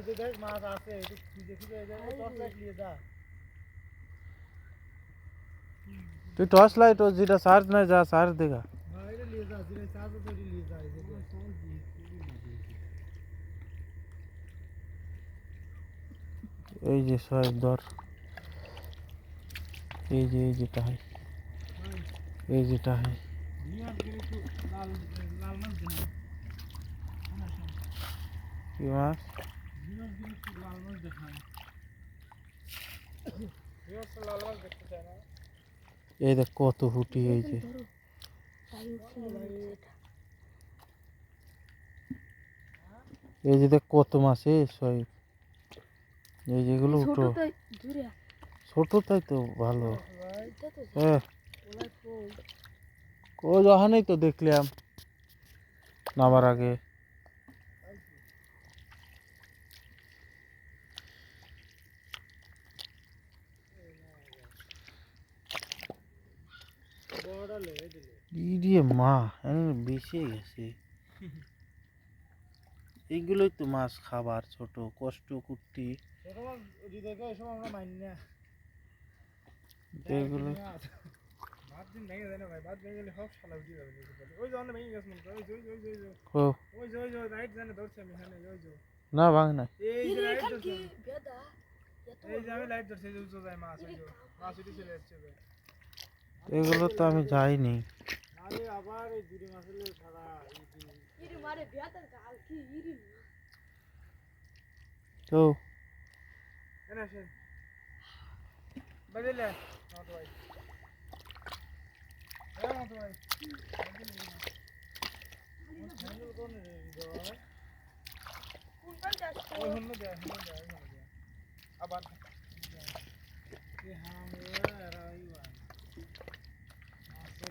ওই যে দেখ মাছ আছে একটু খুঁজে খুঁজে এই যে টর্চ লাইট নিয়ে যা তুই টর্চ লাইট ও যেটা চার্জ নাই যা চার্জ দেখা হ্যাঁ এটা নিয়ে যা যেটা চার্জ আছে ওটা নিয়ে যা এই যে এই যে সোহেব ধর এই যে এই যেটা হয় এই যেটা হয় নিয়ে আসবে একটু লাল লাল মাছ দিন কি মাছ এই দেখ কত ফুটি যে এই যে দেখ কত মাছ এ এই যেগুলো উঠো। ছোট তাই তো ভালো। হ্যাঁ ও যখনই তো দেখলাম, নামার আগে বড় দিল মা বেঁচে গেছে। এইগুলোই তো মাছ খাবার, ছোট কষ্ট করতে এগুলো না, ভেঙে না। এগুলো তো আমি যাইনি। আরে আবার এই মাছের তো। এনে ভাই এ মাতো ভাই হ্যান্ডেল কোন রে ওই হন্য দেয় হন্য দেয় ওই হন্য দেয়। আবার। রাইওয়া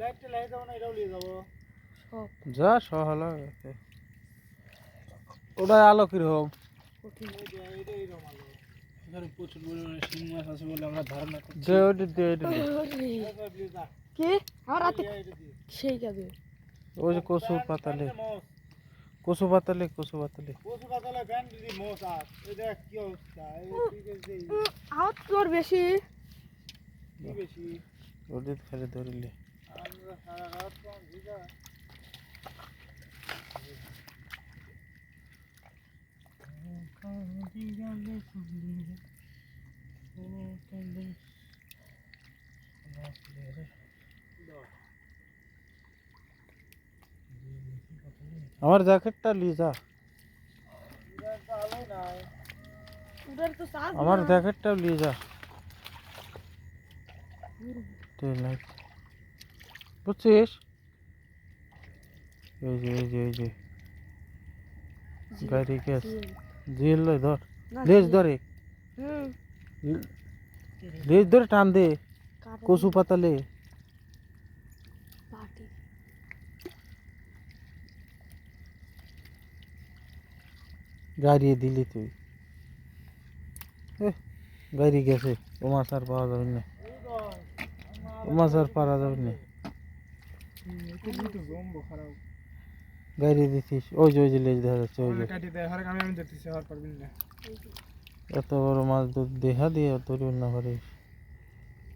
লাইটটা লাইট যাব না এটাও নিয়ে যাব। যা সহলা ওটা আলো কীরকম? প্রচুর পরিমাণে শিং মাছ আছে বলে আমরা ধারণা করছি। কে? আমার রাতে। সেই কাজে ওই যে কচু পাতালে। কচু পাতালে কচু পাতালে। পশু পাতালে ব্যান্ড দিদি মোষ আর। এই দেখ কি অবস্থা। এই কি করছে এই আমার তোর বেশি। বেশি? খালি ধরিলে। আমরা সারা রাত কম ভিজা আমার জ্যাকেটটা নিয়ে যা আলোই নাই ওটার তো চার্জ আমার জ্যাকেটটাও নিয়ে যা তেল নাই বুঝছিস এই যে এই যে এই যে গাড়ি গ্যাস জিল লই ধর লেজ ধরে হুম লেজ ধরে টান দে কাটে কচু পাতালে পাটি গাড়ি দিলি তুই এহ, গাড়ি গেছে ও মাছ আর পাওয়া যাবে না ও মাছ আর পারা যাবে না গাড়ি দিছিস ওই যে ওই যে লেজ দেখা যাচ্ছে ওই যে। কাটি দেয় হরে আমি আমি দেখতেছি হর পারবেন না এত বড় মাছ তো দেখা দিয়ে ধরি না পারিস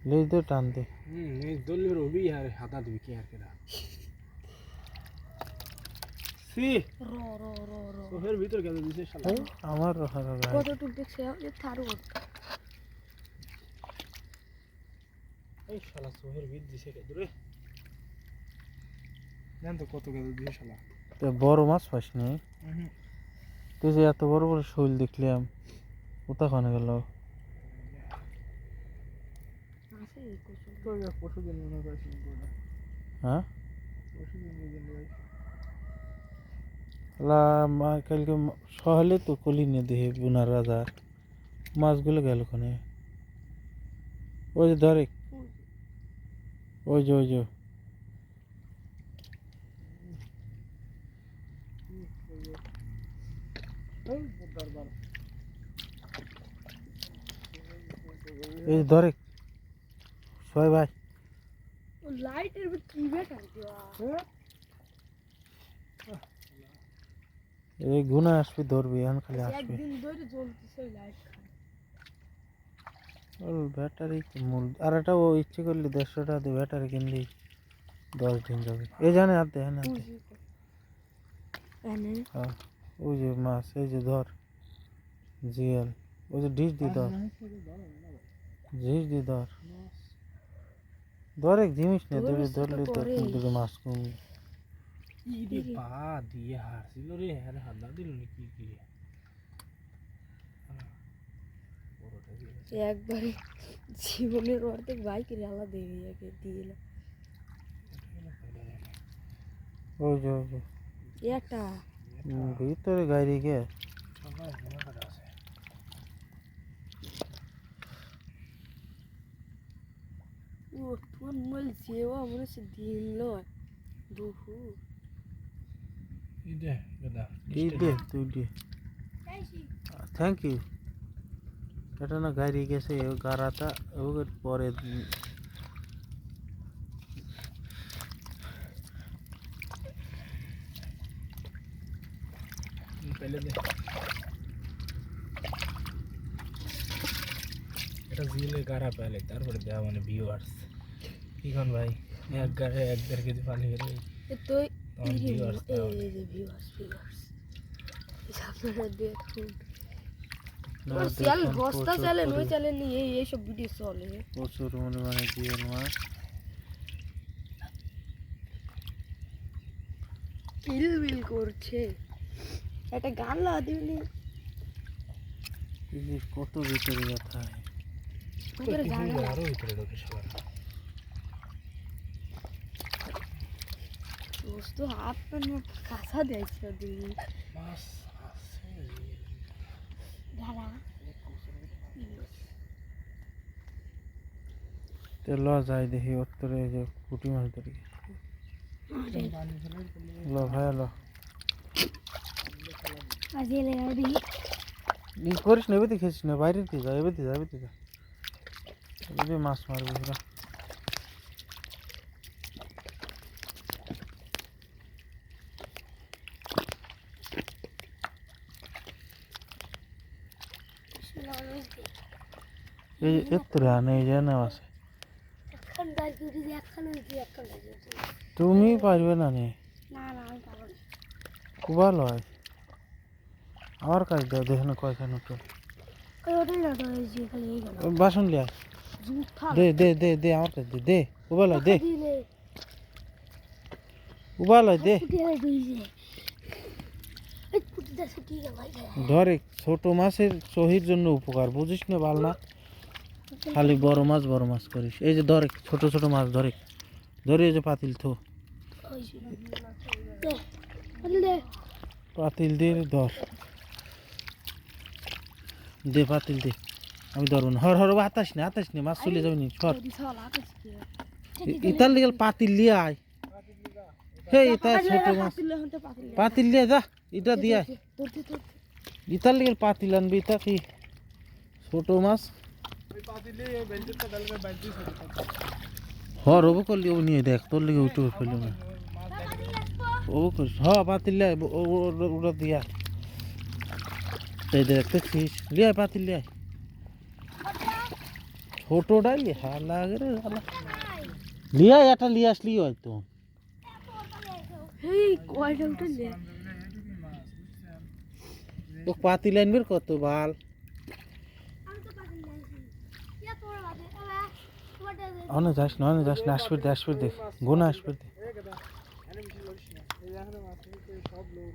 লেজ দিয়ে টান দে। হুম এই দলীয় রবি আর হাতা দিবি কি আর কেডা। সি র র র র তোহের ভিতর গেল দিছে শালা। এই, আমার হারা গায়ে। কতটুক দেখছে এ থারু এই শালা সোহের ভিত দিছে কে দূরে? জান তো কত গেল দিছে শালা। তো বড় মাছ পাস নি? হুম তুই যে এত বড় বড় শৈল দেখলাম ওটা খানে গেল? হ্যাঁ কালকে সহলে তো কলি নিয়ে দেহে বুনার রাজার মাছগুলো গেল ওখানে ওই যে ধরে। ওই যে ওই যে। এই পোদ্দার বার এই যে ধরে সবাই ভাই লাইটের কি বেটার দেওয়া হ্যাঁ এই গুনা আসবি ধরবি এখন খালি আসবে একদিন ধরে জ্বলতেছে লাইট ওর ব্যাটারি তো মূল আর একটা ও ইচ্ছে করলে দেড়শো টাকা দিয়ে ব্যাটারি কিনলি দশ দিন যাবে এই জানে হাত দে হ্যাঁ হাত দে এনে হ্যাঁ ওই যে মাছ এই যে ধর জিয়াল ওই যে ডিশ দি ধর ডিশ দি ধর ধর এক জিনিস না ধরে ধরেছে তো ধরলে তো পরেই। কিন্তু মাছ কমবে ইরে বা দিয়ে হারছিল রে হ্যাঁ হাদা দিল নি কি কি বড়টা দিয়ে একবারে জীবনের অর্ধেক বাইকের আলাদা হয়ে যাবে দিয়ে এলো। ওই যে ওই যে এই একটা হুম, ভিতরে গাড়ি গে সবাই মনে করে আছে ও তোর মোবাইল যেও মনে হচ্ছে দিন লয় দুহু ই দে গদা দি দে তুই দে থ্যাংক ইউ এটা না গাড়ি গেছে ও গাড়াটা ওর পরে পেলে এটা জিলে গারা পেলে তারপরে দেওয়া মানে ভিউয়ার্স কি কোন ভাই? এক গাড়ে এক দেড় কেজি পানি হলে। তো ভিউয়ার্স ভিউয়ার্স আপনারা দেখুন বস্তা প্রচুর এই এইসব ভিডিও চলে। মাছ কিল বিল করছে। একটা গান লাগা দিবনি এই যে কত ভিতরে ব্যথা। আরও ভিতরে ঢোকে সবার। দোস্ত হাফ প্যান্ট কাঁচা দিয়েছে দিদি যাই দেখি উত্তরে যে পুঁটি মাছ ধরি। ল ভাই ল। আজ এলে আবি ই করিস না এবার খেয়েছিস না? বাইরে দিয়ে যা এবার যা এবার যা। এবার মাছ মারবি এরা এই যে এত্তরে আনে যে না আছে তুমি পারবে না নে। না না আমি পাবো না। খুব ভালো হয়। আমার কাজ দাও দেখে না কয়খানে বাসন লিয়া দে দে দে দে আমার কাছে দে দে উবাল দে। উবাল দে। ধরে ছোট মাছের সহির জন্য উপকার বুঝিস না বাল না খালি বড় মাছ বড় মাছ করিস। এই যে ধরে ছোট ছোট মাছ ধরে। ধরে এই যে পাতিল থো। পাতিল দিয়ে ধর। দে পাতিল দে। আমি ধরবো না। হর হর হাতাস না হাতাস না মাছ চলে যাবে নি সর। ইতার লিগেল পাতিল লিয়ে আয়। হে ইতা ছোট মাছ। পাতিলে লিয়ে যা এটা দিয়ে ইতার লিগেল পাতিল আনবি ইতা কি? ছোট মাছ। হর ওবো করলি ও নিয়ে দেখ তোর লিগে উঠে ফেলল না ও করিস হ পাতিল লিয়ে আয়, ও- ও- ও- ওটা দিয়া এই দেখ দেখছিস লিয়ে আয়, পাতিল লিয়ে আয়। ছোটটাই লিয়ে হালা রে হালা লিয়ে আয়, একটা লিয়ে আসলি হয়তো এই কয়টা উঠলে ও পাতিল আনবির কত ভাল অনে যাস না অনে যাস না আসবে দে আসবে দে গুনা আসবে দে এই গদা এনে বেশি করিস না এই এখানে মাছ এই সব লোক